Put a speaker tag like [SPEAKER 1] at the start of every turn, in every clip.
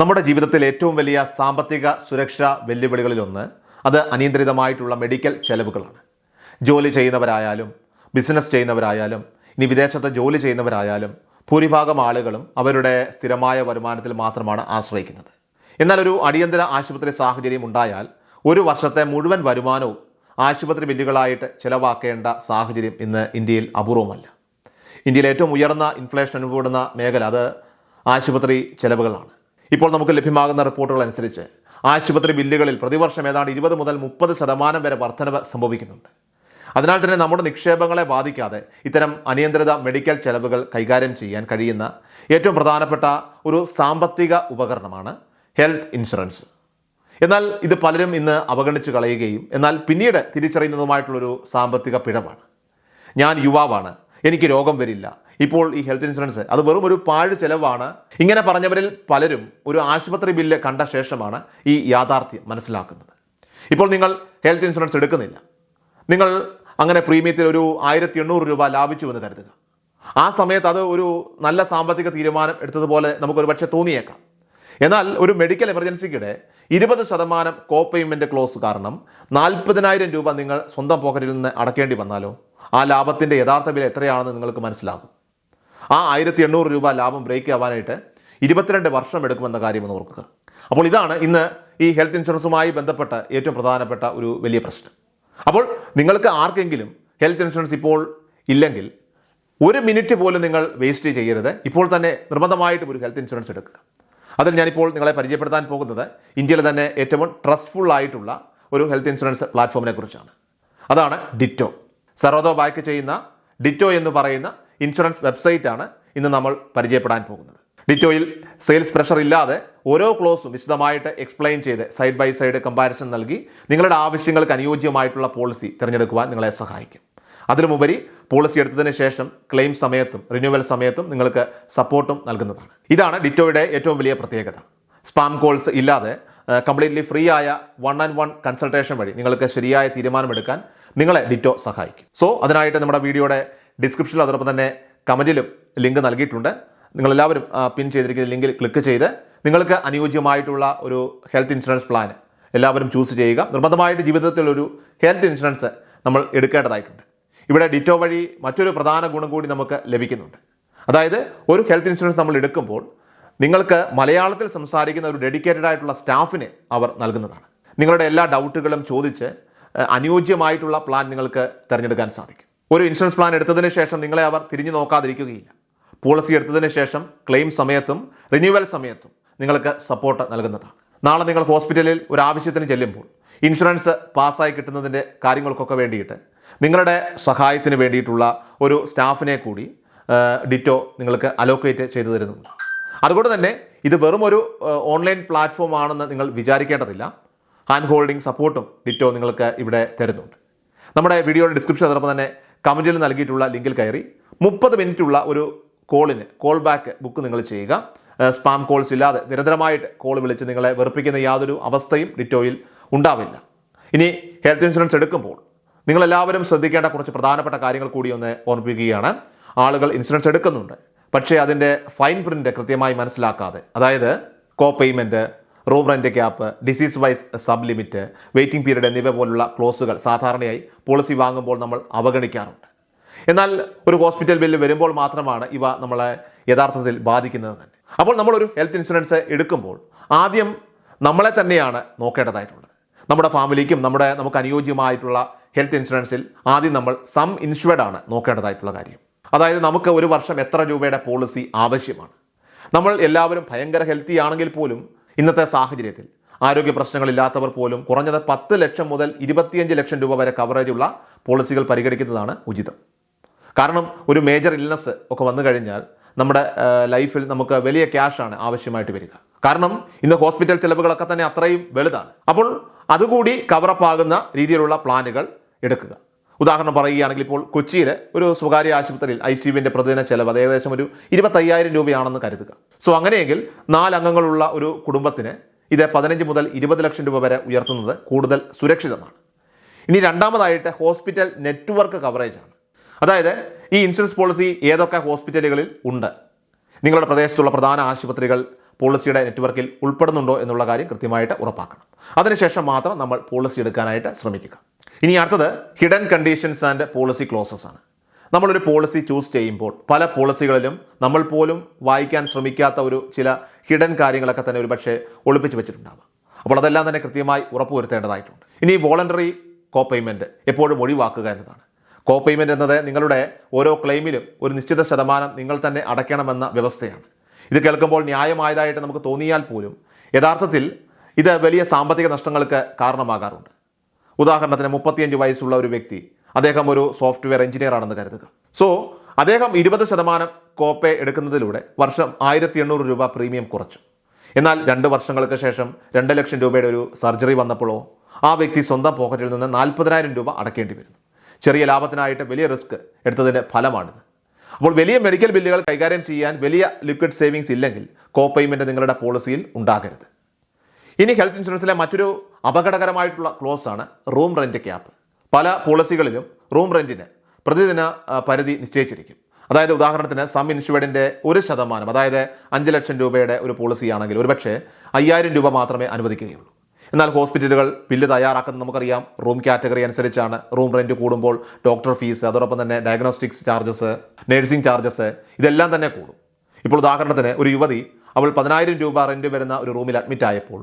[SPEAKER 1] നമ്മുടെ ജീവിതത്തിൽ ഏറ്റവും വലിയ സാമ്പത്തിക സുരക്ഷാ വെല്ലുവിളികളിലൊന്ന് അത് അനിയന്ത്രിതമായിട്ടുള്ള മെഡിക്കൽ ചെലവുകളാണ്. ജോലി ചെയ്യുന്നവരായാലും ബിസിനസ് ചെയ്യുന്നവരായാലും ഇനി വിദേശത്ത് ജോലി ചെയ്യുന്നവരായാലും ഭൂരിഭാഗം ആളുകളും അവരുടെ സ്ഥിരമായ വരുമാനത്തിൽ മാത്രമാണ് ആശ്രയിക്കുന്നത്. എന്നാൽ ഒരു അടിയന്തര ആശുപത്രി സാഹചര്യം ഉണ്ടായാൽ ഒരു വർഷത്തെ മുഴുവൻ വരുമാനവും ആശുപത്രി ബില്ലുകളായിട്ട് ചിലവാക്കേണ്ട സാഹചര്യം ഇന്ന് ഇന്ത്യയിൽ അപൂർവമല്ല. ഇന്ത്യയിൽ ഏറ്റവും ഉയർന്ന ഇൻഫ്ലേഷൻ അനുഭവപ്പെടുന്ന മേഖല അത് ആശുപത്രി ചെലവുകളാണ്. ഇപ്പോൾ നമുക്ക് ലഭ്യമാകുന്ന റിപ്പോർട്ടുകൾ അനുസരിച്ച് ആശുപത്രി ബില്ലുകളിൽ പ്രതിവർഷം ഏതാണ്ട് ഇരുപത് മുതൽ മുപ്പത് ശതമാനം വരെ വർധനവ് സംഭവിക്കുന്നുണ്ട്. അതിനാൽ തന്നെ നമ്മുടെ നിക്ഷേപങ്ങളെ ബാധിക്കാതെ ഇത്തരം അനിയന്ത്രിത മെഡിക്കൽ ചെലവുകൾ കൈകാര്യം ചെയ്യാൻ കഴിയുന്ന ഏറ്റവും പ്രധാനപ്പെട്ട ഒരു സാമ്പത്തിക ഉപകരണമാണ് ഹെൽത്ത് ഇൻഷുറൻസ്. എന്നാൽ ഇത് പലരും ഇന്ന് അവഗണിച്ച് കളയുകയും എന്നാൽ പിന്നീട് തിരിച്ചറിയുന്നതുമായിട്ടുള്ളൊരു സാമ്പത്തിക പിഴവാണ്. ഞാൻ യുവാവാണ്. എനിക്ക് രോഗം വരില്ല. ഇപ്പോൾ ഈ ഹെൽത്ത് ഇൻഷുറൻസ് അത് വെറും ഒരു പാഴ് ചെലവാണ്. ഇങ്ങനെ പറഞ്ഞവരിൽ പലരും ഒരു ആശുപത്രി ബില്ല് കണ്ട ശേഷമാണ് ഈ യാഥാർത്ഥ്യം മനസ്സിലാക്കുന്നത്. ഇപ്പോൾ നിങ്ങൾ ഹെൽത്ത് ഇൻഷുറൻസ് എടുക്കുന്നില്ല. നിങ്ങൾ അങ്ങനെ പ്രീമിയത്തിൽ ഒരു ആയിരത്തി എണ്ണൂറ് രൂപ ലാഭിച്ചു എന്ന് കരുതുക. ആ സമയത്ത് അത് ഒരു നല്ല സാമ്പത്തിക തീരുമാനം എടുത്തതുപോലെ നമുക്കൊരു പക്ഷേ തോന്നിയേക്കാം. എന്നാൽ ഒരു മെഡിക്കൽ എമർജൻസിക്കിടെ ഇരുപത് ശതമാനം കോ പേയ്മെന്റ് ക്ലോസ് കാരണം നാൽപ്പതിനായിരം രൂപ നിങ്ങൾ സ്വന്തം പോക്കറ്റിൽ നിന്ന് അടക്കേണ്ടി വന്നാലോ? ആ ലാഭത്തിന്റെ യഥാർത്ഥ വില എത്രയാണെന്ന് നിങ്ങൾക്ക് മനസ്സിലാകും. ആ ആയിരത്തി എണ്ണൂറ് രൂപ ലാഭം ബ്രേക്ക് ആവാനായിട്ട് ഇരുപത്തിരണ്ട് വർഷം എടുക്കുമെന്ന കാര്യം ഒന്ന് ഓർക്കുക. അപ്പോൾ ഇതാണ് ഇന്ന് ഈ ഹെൽത്ത് ഇൻഷുറൻസുമായി ബന്ധപ്പെട്ട ഏറ്റവും പ്രധാനപ്പെട്ട ഒരു വലിയ പ്രശ്നം. അപ്പോൾ നിങ്ങൾക്ക് ആർക്കെങ്കിലും ഹെൽത്ത് ഇൻഷുറൻസ് ഇപ്പോൾ ഇല്ലെങ്കിൽ ഒരു മിനിറ്റ് പോലും നിങ്ങൾ വേസ്റ്റ് ചെയ്യരുത്. ഇപ്പോൾ തന്നെ നിർബന്ധമായിട്ടും ഒരു ഹെൽത്ത് ഇൻഷുറൻസ് എടുക്കുക. അതിൽ ഞാനിപ്പോൾ നിങ്ങളെ പരിചയപ്പെടുത്താൻ പോകുന്നത് ഇന്ത്യയിലെ തന്നെ ഏറ്റവും ട്രസ്റ്റ്ഫുൾ ആയിട്ടുള്ള ഒരു ഹെൽത്ത് ഇൻഷുറൻസ് പ്ലാറ്റ്ഫോമിനെ കുറിച്ചാണ്. അതാണ് ഡിറ്റോ സറോദോ ബാക്ക് ചെയ്യുന്ന ഡിറ്റോ എന്ന് പറയുന്ന ഇൻഷുറൻസ് വെബ്സൈറ്റാണ് ഇന്ന് നമ്മൾ പരിചയപ്പെടാൻ പോകുന്നത്. ഡിറ്റോയിൽ സെയിൽസ് പ്രഷർ ഇല്ലാതെ ഓരോ ക്ലോസും വിശദമായിട്ട് എക്സ്പ്ലെയിൻ ചെയ്ത് സൈഡ് ബൈ സൈഡ് കമ്പാരിസൺ നൽകി നിങ്ങളുടെ ആവശ്യങ്ങൾക്ക് അനുയോജ്യമായിട്ടുള്ള പോളിസി തിരഞ്ഞെടുക്കുവാൻ നിങ്ങളെ സഹായിക്കും. അതിലുമുപരി പോളിസി എടുത്തതിന് ശേഷം ക്ലെയിം സമയത്തും റിന്യൂവൽ സമയത്തും നിങ്ങൾക്ക് സപ്പോർട്ടും നൽകുന്നതാണ്. ഇതാണ് ഡിറ്റോയുടെ ഏറ്റവും വലിയ പ്രത്യേകത. സ്പാം കോൾസ് ഇല്ലാതെ കംപ്ലീറ്റ്ലി ഫ്രീ ആയ വൺ ആൻഡ് വൺ കൺസൾട്ടേഷൻ വഴി നിങ്ങൾക്ക് ശരിയായ തീരുമാനമെടുക്കാൻ നിങ്ങളെ ഡിറ്റോ സഹായിക്കും. സോ അതിനായിട്ട് നമ്മുടെ വീഡിയോയുടെ ഡിസ്ക്രിപ്ഷനിൽ അതോടൊപ്പം തന്നെ കമന്റിലും ലിങ്ക് നൽകിയിട്ടുണ്ട്. നിങ്ങളെല്ലാവരും പിൻ ചെയ്തിരിക്കുന്ന ലിങ്കിൽ ക്ലിക്ക് ചെയ്ത് നിങ്ങൾക്ക് അനുയോജ്യമായിട്ടുള്ള ഒരു ഹെൽത്ത് ഇൻഷുറൻസ് പ്ലാൻ എല്ലാവരും ചൂസ് ചെയ്യുക. നിർബന്ധമായിട്ട് ജീവിതത്തിൽ ഒരു ഹെൽത്ത് ഇൻഷുറൻസ് നമ്മൾ എടുക്കേണ്ടതായിട്ടുണ്ട്. ഇവിടെ ഡിറ്റോ വഴി മറ്റൊരു പ്രധാന ഗുണം കൂടി നമുക്ക് ലഭിക്കുന്നുണ്ട്. അതായത് ഒരു ഹെൽത്ത് ഇൻഷുറൻസ് നമ്മൾ എടുക്കുമ്പോൾ നിങ്ങൾക്ക് മലയാളത്തിൽ സംസാരിക്കുന്ന ഒരു ഡെഡിക്കേറ്റഡ് ആയിട്ടുള്ള സ്റ്റാഫിനെ അവർ നൽകുന്നതാണ്. നിങ്ങളുടെ എല്ലാ ഡൗട്ടുകളും ചോദിച്ച് അനുയോജ്യമായിട്ടുള്ള പ്ലാൻ നിങ്ങൾക്ക് തിരഞ്ഞെടുക്കാൻ സാധിക്കും. ഒരു ഇൻഷുറൻസ് പ്ലാൻ എടുത്തതിന് ശേഷം നിങ്ങളെ അവർ തിരിഞ്ഞു നോക്കാതിരിക്കുകയില്ല. പോളിസി എടുത്തതിന് ശേഷം ക്ലെയിം സമയത്തും റിന്യൂവൽ സമയത്തും നിങ്ങൾക്ക് സപ്പോർട്ട് നൽകുന്നതാണ്. നാളെ നിങ്ങൾ ഹോസ്പിറ്റലിൽ ഒരു ആവശ്യത്തിന് ചെല്ലുമ്പോൾ ഇൻഷുറൻസ് പാസ്സായി കിട്ടുന്നതിന്റെ കാര്യങ്ങൾക്കൊക്കെ വേണ്ടിയിട്ട് നിങ്ങളുടെ സഹായത്തിന് വേണ്ടിയിട്ടുള്ള ഒരു സ്റ്റാഫിനെ കൂടി ഡിറ്റോ നിങ്ങൾക്ക് അലോക്കേറ്റ് ചെയ്തു തരുന്നുണ്ട്. അതുകൊണ്ട് തന്നെ ഇത് വെറും ഒരു ഓൺലൈൻ പ്ലാറ്റ്ഫോം ആണെന്ന് നിങ്ങൾ വിചാരിക്കേണ്ടതില്ല. ഹാൻഡ് ഹോൾഡിംഗ് സപ്പോർട്ടും ഡിറ്റോ നിങ്ങൾക്ക് ഇവിടെ തരുന്നുണ്ട്. നമ്മുടെ വീഡിയോയുടെ ഡിസ്ക്രിപ്ഷൻ അതോടൊപ്പം തന്നെ കമന്റിൽ നൽകിയിട്ടുള്ള ലിങ്കിൽ കയറി മുപ്പത് മിനിറ്റുള്ള ഒരു കോളിന് കോൾ ബാക്ക് ബുക്ക് നിങ്ങൾ ചെയ്യുക. സ്പാം കോൾസ് ഇല്ലാതെ നിരന്തരമായിട്ട് കോൾ വിളിച്ച് നിങ്ങളെ വെറുപ്പിക്കുന്ന യാതൊരു അവസ്ഥയും ഡിറ്റോയിൽ ഉണ്ടാവില്ല. ഇനി ഹെൽത്ത് ഇൻഷുറൻസ് എടുക്കുമ്പോൾ നിങ്ങളെല്ലാവരും ശ്രദ്ധിക്കേണ്ട കുറച്ച് പ്രധാനപ്പെട്ട കാര്യങ്ങൾ കൂടി ഒന്ന് ഓർമ്മിപ്പിക്കുകയാണ്. ആളുകൾ ഇൻഷുറൻസ് എടുക്കുന്നുണ്ട്. പക്ഷേ അതിന്റെ ഫൈൻ പ്രിന്റ് കൃത്യമായി മനസ്സിലാക്കാതെ അതായത് co payment room rent cap disease wise sub limit waiting period എന്നിവ പോലുള്ള ക്ലോസുകൾ സാധാരണയായി പോളിസി വാങ്ങുമ്പോൾ നമ്മൾ അവഗണിക്കാറുണ്ട്. എന്നാൽ ഒരു ഹോസ്പിറ്റൽ ബില്ല് വരുമ്പോൾ മാത്രമാണ് ഇവ നമ്മളെ യഥാർത്ഥത്തിൽ ബാധിക്കുന്നത് തന്നെ. അപ്പോൾ നമ്മളൊരു ഹെൽത്ത് ഇൻഷുറൻസ് എടുക്കുമ്പോൾ ആദ്യം നമ്മളെ തന്നെയാണ് നോക്കേണ്ടതായിട്ടുള്ളത്. നമ്മുടെ ഫാമിലിക്കും നമ്മുടെ നമുക്ക് അനുയോജ്യമായിട്ടുള്ള ഹെൽത്ത് ഇൻഷുറൻസിൽ ആദ്യം നമ്മൾ സം ഇൻഷുർഡ് ആണ് നോക്കേണ്ടതായിട്ടുള്ള കാര്യം. അതായത് നമുക്ക് ഒരു വർഷം എത്ര രൂപയുടെ പോളിസി ആവശ്യമാണ്. നമ്മൾ എല്ലാവരും ഭയങ്കര ഹെൽത്തി ആണെങ്കിൽ പോലും ഇന്നത്തെ സാഹചര്യത്തിൽ ആരോഗ്യ പ്രശ്നങ്ങളില്ലാത്തവർ പോലും കുറഞ്ഞത് പത്ത് ലക്ഷം മുതൽ ഇരുപത്തിയഞ്ച് ലക്ഷം രൂപ വരെ കവറേജുള്ള പോളിസികൾ പരിഗണിക്കുന്നതാണ് ഉചിതം. കാരണം ഒരു മേജർ ഇൽനസ് ഒക്കെ വന്നു കഴിഞ്ഞാൽ നമ്മുടെ ലൈഫിൽ നമുക്ക് വലിയ ക്യാഷാണ് ആവശ്യമായിട്ട് വരിക. കാരണം ഇന്ന് ഹോസ്പിറ്റൽ ചിലവുകളൊക്കെ തന്നെ അത്രയും വലുതാണ്. അപ്പോൾ അതുകൂടി കവറപ്പ് ആകുന്ന രീതിയിലുള്ള പ്ലാനുകൾ എടുക്കുക. ഉദാഹരണം പറയുകയാണെങ്കിൽ ഇപ്പോൾ കൊച്ചിയിൽ ഒരു സ്വകാര്യ ആശുപത്രിയിൽ ഐ സി യുവിന്റെ പ്രതിദിന ചെലവ് അത് ഏകദേശം ഒരു ഇരുപത്തയ്യായിരം രൂപയാണെന്ന് കരുതുക. സോ അങ്ങനെയെങ്കിൽ നാലംഗങ്ങളുള്ള ഒരു കുടുംബത്തിന് ഇത് പതിനഞ്ച് മുതൽ ഇരുപത് ലക്ഷം രൂപ വരെ ഉയർത്തുന്നത് കൂടുതൽ സുരക്ഷിതമാണ്. ഇനി രണ്ടാമതായിട്ട് ഹോസ്പിറ്റൽ നെറ്റ്വർക്ക് കവറേജ് ആണ് അതായത് ഈ ഇൻഷുറൻസ് പോളിസി ഏതൊക്കെ ഹോസ്പിറ്റലുകളിൽ ഉണ്ട്? നിങ്ങളുടെ പ്രദേശത്തുള്ള പ്രധാന ആശുപത്രികൾ പോളിസിയുടെ നെറ്റ്വർക്കിൽ ഉൾപ്പെടുന്നുണ്ടോ എന്നുള്ള കാര്യം കൃത്യമായിട്ട് ഉറപ്പാക്കണം. അതിനുശേഷം മാത്രം നമ്മൾ പോളിസി എടുക്കാനായിട്ട് ശ്രമിക്കുക. ഇനി അടുത്തത് hidden conditions and policy clauses ആണ്. നമ്മളൊരു പോളിസി ചൂസ് ചെയ്യുമ്പോൾ പല പോളിസികളിലും നമ്മൾ പോലും വായിക്കാൻ ശ്രമിക്കാത്ത ഒരു ചില ഹിഡൻ കാര്യങ്ങളൊക്കെ തന്നെ ഒരുപക്ഷെ ഒളിപ്പിച്ച് വെച്ചിട്ടുണ്ടാവാം. അപ്പോൾ അതെല്ലാം തന്നെ കൃത്യമായി ഉറപ്പുവരുത്തേണ്ടതായിട്ടുണ്ട്. ഇനി വോളണ്ടറി കോ പേയ്മെന്റ് എപ്പോഴും ഒഴിവാക്കുക എന്നതാണ്. കോ പേയ്മെന്റ് എന്നത് നിങ്ങളുടെ ഓരോ ക്ലെയിമിലും ഒരു നിശ്ചിത ശതമാനം നിങ്ങൾ തന്നെ അടയ്ക്കണമെന്ന വ്യവസ്ഥയാണ്. ഇത് കേൾക്കുമ്പോൾ ന്യായമായതായിട്ട് നമുക്ക് തോന്നിയാൽ പോലും യഥാർത്ഥത്തിൽ ഇത് വലിയ സാമ്പത്തിക നഷ്ടങ്ങൾക്ക് കാരണമാകാറുണ്ട്. ഉദാഹരണത്തിന് മുപ്പത്തിയഞ്ച് വയസ്സുള്ള ഒരു വ്യക്തി അദ്ദേഹം ഒരു സോഫ്റ്റ്വെയർ എഞ്ചിനീയർ ആണെന്ന് കരുതുക. സോ അദ്ദേഹം ഇരുപത് ശതമാനം കോപ്പേ എടുക്കുന്നതിലൂടെ വർഷം ആയിരത്തി എണ്ണൂറ് രൂപ പ്രീമിയം കുറച്ചു. എന്നാൽ രണ്ട് വർഷങ്ങൾക്ക് ശേഷം രണ്ട് ലക്ഷം രൂപയുടെ ഒരു സർജറി വന്നപ്പോഴോ ആ വ്യക്തി സ്വന്തം പോക്കറ്റിൽ നിന്ന് നാൽപ്പതിനായിരം രൂപ അടക്കേണ്ടി വരുന്നു. ചെറിയ ലാഭത്തിനായിട്ട് വലിയ റിസ്ക് എടുത്തതിന്റെ ഫലമാണിത്. അപ്പോൾ വലിയ മെഡിക്കൽ ബില്ലുകൾ കൈകാര്യം ചെയ്യാൻ വലിയ ലിക്വിഡ് സേവിങ്സ് ഇല്ലെങ്കിൽ കോ പേയ്മെന്റ് നിങ്ങളുടെ പോളിസിയിൽ ഉണ്ടാകരുത്. ഇനി ഹെൽത്ത് ഇൻഷുറൻസിലെ മറ്റൊരു അപകടകരമായിട്ടുള്ള ക്ലോസ് ആണ് റൂം റെന്റ് ക്യാപ്പ് പല പോളിസികളിലും റൂം റെന്റിന് പ്രതിദിന പരിധി നിശ്ചയിച്ചിരിക്കും. അതായത് ഉദാഹരണത്തിന് സം ഇൻഷുവേഡിന്റെ ഒരു ശതമാനം അതായത് അഞ്ച് ലക്ഷം രൂപയുടെ ഒരു പോളിസിയാണെങ്കിൽ ഒരുപക്ഷെ അയ്യായിരം രൂപ മാത്രമേ അനുവദിക്കുകയുള്ളൂ. എന്നാൽ ഹോസ്പിറ്റലുകൾ ബില്ല് തയ്യാറാക്കുന്നത് നമുക്കറിയാം. റൂം കാറ്റഗറി അനുസരിച്ചാണ് റൂം റെന്റ് കൂടുമ്പോൾ ഡോക്ടർ ഫീസ് അതോടൊപ്പം തന്നെ ഡയഗ്നോസ്റ്റിക്സ് ചാർജസ് നേഴ്സിംഗ് ചാർജസ് ഇതെല്ലാം തന്നെ കൂടും. ഇപ്പോൾ ഉദാഹരണത്തിന് ഒരു യുവതി അവൾ പതിനായിരം രൂപ റെന്റ് വരുന്ന ഒരു റൂമിൽ അഡ്മിറ്റ് ആയപ്പോൾ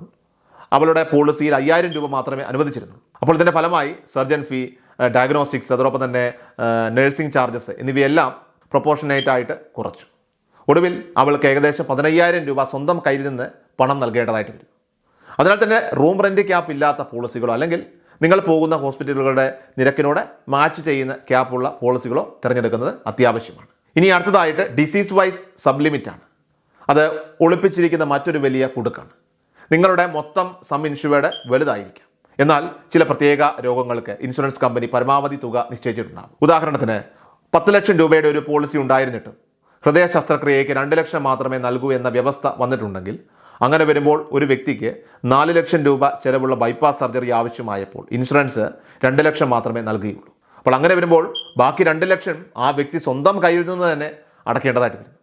[SPEAKER 1] അവളുടെ പോളിസിയിൽ അയ്യായിരം രൂപ മാത്രമേ അനുവദിച്ചിരുന്നു അപ്പോൾ ഇതിന്റെ ഫലമായി സർജൻ ഫീ ഡയഗ്നോസ്റ്റിക്സ് അതോടൊപ്പം തന്നെ നഴ്സിംഗ് ചാർജസ് എന്നിവയെല്ലാം പ്രൊപ്പോർഷനേറ്റ് ആയിട്ട് കുറച്ചു. ഒടുവിൽ അവൾക്ക് ഏകദേശം പതിനയ്യായിരം രൂപ സ്വന്തം കയ്യിൽ നിന്ന് പണം നൽകേണ്ടതായിട്ട് വരും. അതിനാൽ തന്നെ റൂം റെന്റ് ക്യാപ്പ് ഇല്ലാത്ത പോളിസികളോ അല്ലെങ്കിൽ നിങ്ങൾ പോകുന്ന ഹോസ്പിറ്റലുകളുടെ നിരക്കിനോട് മാച്ച് ചെയ്യുന്ന ക്യാപ്പുള്ള പോളിസികളോ തിരഞ്ഞെടുക്കുന്നത് അത്യാവശ്യമാണ്. ഇനി അടുത്തതായിട്ട് ഡിസീസ് വൈസ് സബ്ലിമിറ്റാണ് അത് ഒളിപ്പിച്ചിരിക്കുന്ന മറ്റൊരു വലിയ കുടുക്കാണ്. നിങ്ങളുടെ മൊത്തം സം ഇൻഷുവേർഡ് വലുതായിരിക്കാം. എന്നാൽ ചില പ്രത്യേക രോഗങ്ങൾക്ക് ഇൻഷുറൻസ് കമ്പനി പരമാവധി തുക നിശ്ചയിച്ചിട്ടുണ്ടാകും. ഉദാഹരണത്തിന് പത്ത് ലക്ഷം രൂപയുടെ ഒരു പോളിസി ഉണ്ടായിരുന്നിട്ടും ഹൃദയ ശസ്ത്രക്രിയയ്ക്ക് രണ്ട് ലക്ഷം മാത്രമേ നൽകൂ എന്ന വ്യവസ്ഥ വന്നിട്ടുണ്ടെങ്കിൽ അങ്ങനെ വരുമ്പോൾ ഒരു വ്യക്തിക്ക് നാല് ലക്ഷം രൂപ ചിലവുള്ള ബൈപ്പാസ് സർജറി ആവശ്യമായപ്പോൾ ഇൻഷുറൻസ് രണ്ട് ലക്ഷം മാത്രമേ നൽകുകയുള്ളൂ. അപ്പോൾ അങ്ങനെ വരുമ്പോൾ ബാക്കി രണ്ട് ലക്ഷം ആ വ്യക്തി സ്വന്തം കയ്യിൽ നിന്ന് തന്നെ അടക്കേണ്ടതായിട്ട് വരുന്നു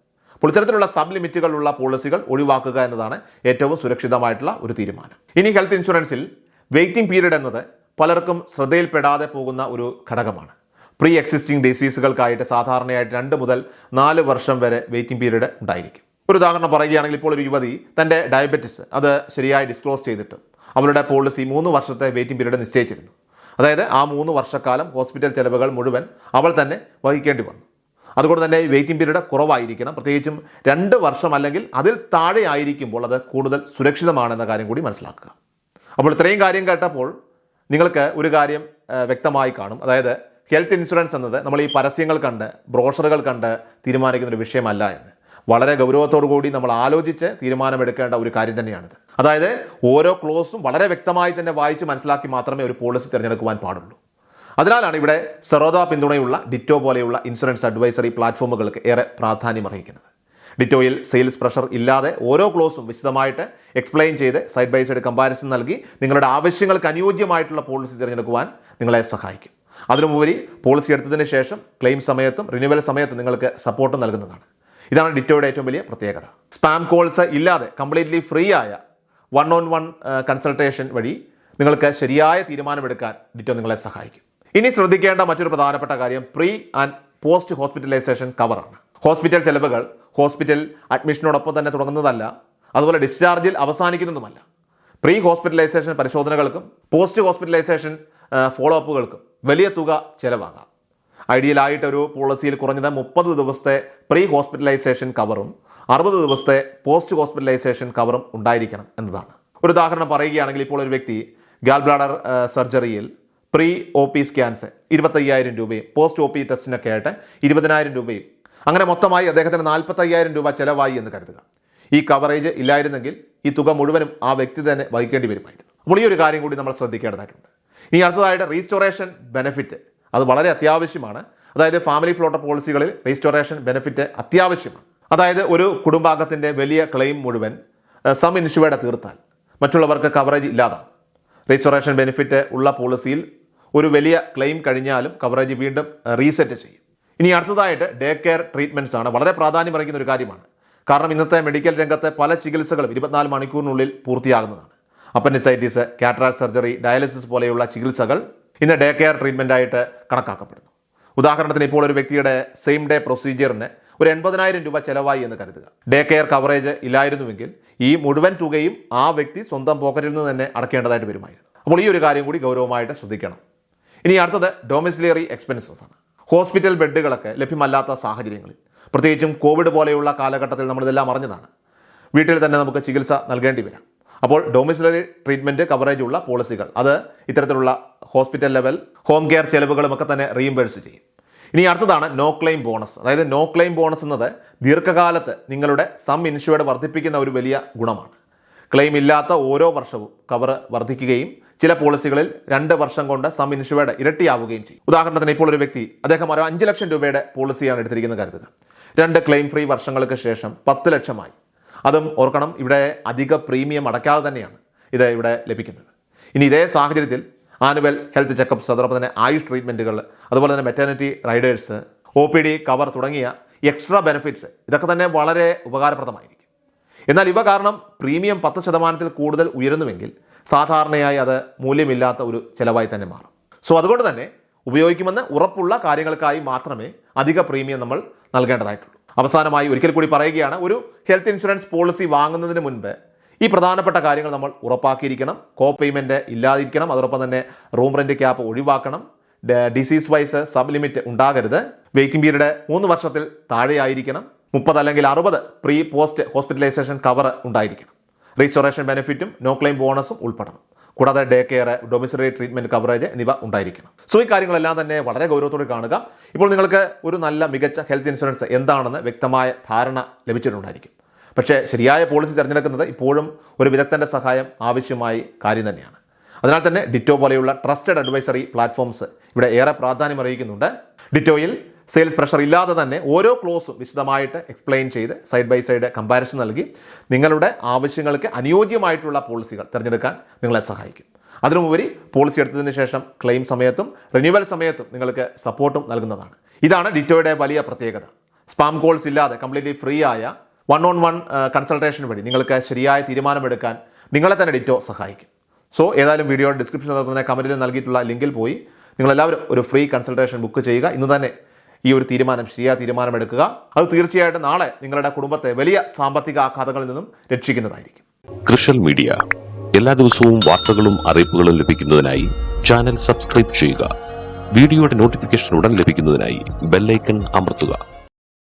[SPEAKER 1] അപ്പോൾ ഇത്തരത്തിലുള്ള സബ് ലിമിറ്റുകളുള്ള പോളിസികൾ ഒഴിവാക്കുക എന്നതാണ് ഏറ്റവും സുരക്ഷിതമായിട്ടുള്ള ഒരു തീരുമാനം. ഇനി ഹെൽത്ത് ഇൻഷുറൻസിൽ വെയിറ്റിംഗ് പീരീഡ് എന്നത് പലർക്കും ശ്രദ്ധയിൽപ്പെടാതെ പോകുന്ന ഒരു ഘടകമാണ്. പ്രീ എക്സിസ്റ്റിംഗ് ഡിസീസുകൾക്കായിട്ട് സാധാരണയായിട്ട് രണ്ട് മുതൽ നാല് വർഷം വരെ വെയിറ്റിംഗ് പീരീഡ് ഉണ്ടായിരിക്കും. ഒരു ഉദാഹരണം പറയുകയാണെങ്കിൽ ഇപ്പോൾ ഒരു യുവതി തന്റെ ഡയബറ്റിസ് അത് ശരിയായി ഡിസ്ക്ലോസ് ചെയ്തിട്ട് അവരുടെ പോളിസി മൂന്ന് വർഷത്തെ വെയിറ്റിംഗ് പീരീഡ് നിശ്ചയിച്ചിരുന്നു. അതായത് ആ മൂന്ന് വർഷക്കാലം ഹോസ്പിറ്റൽ ചെലവുകൾ മുഴുവൻ അവൾ തന്നെ വഹിക്കേണ്ടി വന്നു. അതുകൊണ്ട് തന്നെ വെയിറ്റിംഗ് പീരീഡ് കുറവായിരിക്കണം. പ്രത്യേകിച്ചും രണ്ട് വർഷം അല്ലെങ്കിൽ അതിൽ താഴെ ആയിരിക്കുമ്പോൾ അത് കൂടുതൽ സുരക്ഷിതമാണെന്ന കാര്യം കൂടി മനസ്സിലാക്കുക. അപ്പോൾ ഇത്രയും കാര്യം കേട്ടപ്പോൾ നിങ്ങൾക്ക് ഒരു കാര്യം വ്യക്തമായി കാണും. അതായത് ഹെൽത്ത് ഇൻഷുറൻസ് എന്നത് നമ്മൾ ഈ പരസ്യങ്ങൾ കണ്ട് ബ്രോഷറുകൾ കണ്ട് തീരുമാനിക്കുന്ന ഒരു വിഷയമല്ല എന്ന്. വളരെ ഗൗരവത്തോടു കൂടി നമ്മൾ ആലോചിച്ച് തീരുമാനമെടുക്കേണ്ട ഒരു കാര്യം തന്നെയാണിത്. അതായത് ഓരോ ക്ലോസും വളരെ വ്യക്തമായി തന്നെ വായിച്ച് മനസ്സിലാക്കി മാത്രമേ ഒരു പോളിസി തിരഞ്ഞെടുക്കുവാൻ പാടുള്ളൂ. അതിനാലാണ് ഇവിടെ സെറോദ പിന്തുണയുള്ള ഡിറ്റോ പോലെയുള്ള ഇൻഷുറൻസ് അഡ്വൈസറി പ്ലാറ്റ്ഫോമുകൾക്ക് ഏറെ പ്രാധാന്യം അർഹിക്കുന്നത് ഡിറ്റോയിൽ സെയിൽസ് പ്രഷർ ഇല്ലാതെ ഓരോ ക്ലോസും വിശദമായിട്ട് എക്സ്പ്ലെയിൻ ചെയ്ത് സൈഡ് ബൈ സൈഡ് കമ്പാരിസൺ നൽകി നിങ്ങളുടെ ആവശ്യങ്ങൾക്ക് അനുയോജ്യമായിട്ടുള്ള പോളിസി തിരഞ്ഞെടുക്കുവാൻ നിങ്ങളെ സഹായിക്കും. അതിനുമുപരി പോളിസി എടുത്തതിന് ശേഷം ക്ലെയിം സമയത്തും റിന്യൂവൽ സമയത്തും നിങ്ങൾക്ക് സപ്പോർട്ട് നൽകുന്നതാണ്. ഇതാണ് ഡിറ്റോയുടെ ഏറ്റവും വലിയ പ്രത്യേകത. സ്പാം കോൾസ് ഇല്ലാതെ കംപ്ലീറ്റ്ലി ഫ്രീ ആയ വൺ ഓൺ വൺ കൺസൾട്ടേഷൻ വഴി നിങ്ങൾക്ക് ശരിയായ തീരുമാനമെടുക്കാൻ ഡിറ്റോ നിങ്ങളെ സഹായിക്കും. ഇനി ശ്രദ്ധിക്കേണ്ട മറ്റൊരു പ്രധാനപ്പെട്ട കാര്യം പ്രീ ആൻഡ് പോസ്റ്റ് ഹോസ്പിറ്റലൈസേഷൻ കവറാണ്. ഹോസ്പിറ്റൽ ചെലവുകൾ ഹോസ്പിറ്റൽ അഡ്മിഷനോടൊപ്പം തന്നെ തുടങ്ങുന്നതല്ല അതുപോലെ ഡിസ്ചാർജിൽ അവസാനിക്കുന്നതുമല്ല. പ്രീ ഹോസ്പിറ്റലൈസേഷൻ പരിശോധനകൾക്കും പോസ്റ്റ് ഹോസ്പിറ്റലൈസേഷൻ ഫോളോ അപ്പുകൾക്കും വലിയ തുക ചിലവാകാം. ഐഡിയലായിട്ട് ഒരു പോളിസിയിൽ കുറഞ്ഞത് മുപ്പത് ദിവസത്തെ പ്രീ ഹോസ്പിറ്റലൈസേഷൻ കവറും അറുപത് ദിവസത്തെ പോസ്റ്റ് ഹോസ്പിറ്റലൈസേഷൻ കവറും ഉണ്ടായിരിക്കണം എന്നതാണ്. ഒരു ഉദാഹരണം പറയുകയാണെങ്കിൽ ഇപ്പോൾ ഒരു വ്യക്തി ഗാൽബ്ലാഡർ സർജറിയിൽ പ്രീ ഒ പി സ്കാൻസ് ഇരുപത്തയ്യായിരം രൂപയും. പോസ്റ്റ് ഒ പി ടെസ്റ്റിനൊക്കെ ആയിട്ട് ഇരുപതിനായിരം രൂപയും. അങ്ങനെ മൊത്തമായി അദ്ദേഹത്തിന് നാൽപ്പത്തയ്യായിരം രൂപ ചിലവായി എന്ന് കരുതുക. ഈ കവറേജ് ഇല്ലായിരുന്നെങ്കിൽ ഈ തുക മുഴുവനും ആ വ്യക്തി തന്നെ വഹിക്കേണ്ടി വരുമായിരുന്നു. അപ്പോൾ ഈ ഒരു കാര്യം കൂടി നമ്മൾ ശ്രദ്ധിക്കേണ്ടതായിട്ടുണ്ട്. ഇനി അടുത്തതായിട്ട് റീസ്റ്റോറേഷൻ ബെനിഫിറ്റ് അത് വളരെ അത്യാവശ്യമാണ്. അതായത് ഫാമിലി ഫ്ലോട്ടർ പോളിസികളിൽ റീസ്റ്റോറേഷൻ ബെനിഫിറ്റ് അത്യാവശ്യമാണ്. അതായത് ഒരു കുടുംബാംഗത്തിന്റെ വലിയ ക്ലെയിം മുഴുവൻ സം ഇൻഷുവേർഡ് തീർത്താൽ മറ്റുള്ളവർക്ക് കവറേജ് ഇല്ലാതാകും. റീസ്റ്റോറേഷൻ ബെനിഫിറ്റ് ഉള്ള പോളിസിയിൽ ഒരു വലിയ ക്ലെയിം കഴിഞ്ഞാലും കവറേജ് വീണ്ടും റീസെറ്റ് ചെയ്യും. ഇനി അടുത്തതായിട്ട് ഡേ കെയർ ട്രീറ്റ്മെന്റ്സ് ആണ്. വളരെ പ്രാധാന്യം അറിയിക്കുന്ന ഒരു കാര്യമാണ്. കാരണം ഇന്നത്തെ മെഡിക്കൽ രംഗത്തെ പല ചികിത്സകളും ഇരുപത്തിനാല് മണിക്കൂറിനുള്ളിൽ പൂർത്തിയാകുന്നതാണ്. അപ്പൻഡിസൈറ്റിസ് കാറ്ററാക്ട് സർജറി ഡയാലിസിസ് പോലെയുള്ള ചികിത്സകൾ ഇന്ന് ഡേ കെയർ ട്രീറ്റ്മെന്റ് ആയിട്ട് കണക്കാക്കപ്പെടുന്നു. ഉദാഹരണത്തിന് ഇപ്പോൾ ഒരു വ്യക്തിയുടെ സെയിം ഡേ പ്രൊസീജിയറിന് ഒരു എൺപതിനായിരം രൂപ ചിലവായി എന്ന് കരുതുക. ഡേ കെയർ കവറേജ് ഇല്ലായിരുന്നുവെങ്കിൽ ഈ മുഴുവൻ തുകയും ആ വ്യക്തി സ്വന്തം പോക്കറ്റിൽ നിന്ന് തന്നെ അടക്കേണ്ടതായിട്ട് വരുമായിരുന്നു. അപ്പോൾ ഈ ഒരു കാര്യം കൂടി ഗൗരവമായിട്ട് ശ്രദ്ധിക്കണം. ഇനി അടുത്തത് ഡൊമിസിലറി എക്സ്പെൻസസ് ആണ്. ഹോസ്പിറ്റൽ ബെഡുകളൊക്കെ ലഭ്യമല്ലാത്ത സാഹചര്യങ്ങളിൽ. പ്രത്യേകിച്ചും കോവിഡ് പോലെയുള്ള കാലഘട്ടത്തിൽ നമ്മളിതെല്ലാം അറിഞ്ഞതാണ്. വീട്ടിൽ തന്നെ നമുക്ക് ചികിത്സ നൽകേണ്ടി വരാം. അപ്പോൾ ഡൊമിസിലറി ട്രീറ്റ്മെന്റ് കവറേജ് ഉള്ള പോളിസികൾ അത് ഇത്തരത്തിലുള്ള ഹോസ്പിറ്റൽ ലെവൽ ഹോം കെയർ ചെലവുകളുമൊക്കെ തന്നെ റീഇംബേഴ്സ് ചെയ്യും. ഇനി അടുത്തതാണ് നോ ക്ലെയിം ബോണസ് അതായത് നോ ക്ലെയിം ബോണസ് എന്നത് ദീർഘകാലത്ത് നിങ്ങളുടെ സം ഇൻഷുവേർഡ് വർദ്ധിപ്പിക്കുന്ന ഒരു വലിയ ഗുണമാണ്. ക്ലെയിം ഇല്ലാത്ത ഓരോ വർഷവും കവർ വർദ്ധിക്കുകയും ചില പോളിസികളിൽ രണ്ട് വർഷം കൊണ്ട് സം ഇൻഷുവേർഡ് ഇരട്ടിയാവുകയും ചെയ്യും. ഉദാഹരണത്തിന് ഇപ്പോൾ ഒരു വ്യക്തി അദ്ദേഹം ഒരു അഞ്ച് ലക്ഷം രൂപയുടെ പോളിസിയാണ് എടുത്തിരിക്കുന്നത് കരുതുക. രണ്ട് ക്ലെയിം ഫ്രീ വർഷങ്ങൾക്ക് ശേഷം പത്ത് ലക്ഷമായി. അതും ഓർക്കണം ഇവിടെ അധിക പ്രീമിയം അടയ്ക്കാതെ തന്നെയാണ് ഇത് ഇവിടെ ലഭിക്കുന്നത്. ഇനി ഇതേ സാഹചര്യത്തിൽ ആനുവൽ ഹെൽത്ത് ചെക്കപ്പ്സ് അതോടൊപ്പം തന്നെ ആയുഷ് ട്രീറ്റ്മെന്റുകൾ അതുപോലെ തന്നെ maternity riders O P D cover തുടങ്ങിയ എക്സ്ട്രാ ബെനിഫിറ്റ്സ് ഇതൊക്കെ തന്നെ വളരെ ഉപകാരപ്രദമായിരിക്കും. എന്നാൽ ഇവ കാരണം പ്രീമിയം പത്ത് ശതമാനത്തിൽ കൂടുതൽ ഉയരുന്നുവെങ്കിൽ സാധാരണയായി അത് മൂല്യമില്ലാത്ത ഒരു ചിലവായി തന്നെ മാറും. സോ അതുകൊണ്ട് തന്നെ ഉപയോഗിക്കുമെന്ന് ഉറപ്പുള്ള കാര്യങ്ങൾക്കായി മാത്രമേ അധിക പ്രീമിയം നമ്മൾ നൽകേണ്ടതായിട്ടുള്ളൂ. അവസാനമായി ഒരിക്കൽ കൂടി പറയുകയാണ് ഒരു ഹെൽത്ത് ഇൻഷുറൻസ് പോളിസി വാങ്ങുന്നതിന് മുൻപ് ഈ പ്രധാനപ്പെട്ട കാര്യങ്ങൾ നമ്മൾ ഉറപ്പാക്കിയിരിക്കണം കോ പേയ്മെന്റ് ഇല്ലാതിരിക്കണം അതോടൊപ്പം തന്നെ റൂം റെന്റ് ക്യാപ്പ് ഒഴിവാക്കണം ഡിസീസ് വൈസ് സബ് ലിമിറ്റ് ഉണ്ടാകരുത് വെയിറ്റിംഗ് പീരീഡ് മൂന്ന് വർഷത്തിൽ താഴെയായിരിക്കണം മുപ്പത് അല്ലെങ്കിൽ അറുപത് പ്രീ പോസ്റ്റ് ഹോസ്പിറ്റലൈസേഷൻ കവർ ഉണ്ടായിരിക്കണം. റീസ്റ്റോറേഷൻ ബെനിഫിറ്റും നോ ക്ലെയിം ബോണസും ഉൾപ്പെടണം കൂടാതെ day care domiciliary treatment coverage എന്നിവ ഉണ്ടായിരിക്കണം. സോ ഈ കാര്യങ്ങളെല്ലാം തന്നെ വളരെ ഗൗരവത്തോടെ കാണുക. ഇപ്പോൾ നിങ്ങൾക്ക് ഒരു നല്ല മികച്ച ഹെൽത്ത് ഇൻഷുറൻസ് എന്താണെന്ന് വ്യക്തമായ ധാരണ ലഭിച്ചിട്ടുണ്ടായിരിക്കും. പക്ഷേ ശരിയായ പോളിസി തിരഞ്ഞെടുക്കുന്നത് ഇപ്പോഴും ഒരു വിദഗ്ധന്റെ സഹായം ആവശ്യമായി കാര്യം തന്നെയാണ്. അതിനാൽ തന്നെ ഡിറ്റോ പോലെയുള്ള ട്രസ്റ്റഡ് അഡ്വൈസറി പ്ലാറ്റ്ഫോംസ് ഇവിടെ ഏറെ പ്രാധാന്യം അറിയിക്കുന്നുണ്ട് ഡിറ്റോയിൽ സെയിൽസ് പ്രഷർ ഇല്ലാതെ തന്നെ ഓരോ ക്ലോസും വിശദമായിട്ട് എക്സ്പ്ലെയിൻ ചെയ്ത് സൈഡ് ബൈ സൈഡ് കമ്പാരിസൺ നൽകി നിങ്ങളുടെ ആവശ്യങ്ങൾക്ക് അനുയോജ്യമായിട്ടുള്ള പോളിസികൾ തിരഞ്ഞെടുക്കാൻ നിങ്ങളെ സഹായിക്കും. അതിനുമുപരി പോളിസി എടുത്തതിന് ശേഷം ക്ലെയിം സമയത്തും റിന്യൂവൽ സമയത്തും നിങ്ങൾക്ക് സപ്പോർട്ടും നൽകുന്നതാണ്. ഇതാണ് ഡിറ്റോയുടെ വലിയ പ്രത്യേകത. സ്പാം കോൾസ് ഇല്ലാതെ കംപ്ലീറ്റ്ലി ഫ്രീ ആയ വൺ ഓൺ വൺ കൺസൾട്ടേഷൻ വഴി നിങ്ങൾക്ക് ശരിയായ തീരുമാനമെടുക്കാൻ നിങ്ങളെ തന്നെ ഡിറ്റോ സഹായിക്കും. സോ ഏതായാലും വീഡിയോ ഡിസ്ക്രിപ്ഷൻ നൽകുന്ന കമന്റിൽ നൽകിയിട്ടുള്ള ലിങ്കിൽ പോയി. നിങ്ങളെല്ലാവരും ഒരു ഫ്രീ കൺസൾട്ടേഷൻ ബുക്ക് ചെയ്യുക. ഇന്ന് തന്നെ ഈ ഒരു തീരുമാനം ശരിയായ തീരുമാനമെടുക്കുക. അത് തീർച്ചയായിട്ടും നാളെ നിങ്ങളുടെ കുടുംബത്തെ വലിയ സാമ്പത്തിക ആഘാതങ്ങളിൽ നിന്നും രക്ഷിക്കുന്നതായിരിക്കും.
[SPEAKER 2] കൃഷൽ മീഡിയ. എല്ലാ ദിവസവും വാർത്തകളും അറിയിപ്പുകളും ലഭിക്കുന്നതിനായി ചാനൽ സബ്സ്ക്രൈബ് ചെയ്യുക. വീഡിയോയുടെ നോട്ടിഫിക്കേഷൻ ഉടൻ ലഭിക്കുന്നതിനായി ബെല്ലൈക്കൺ അമർത്തുക.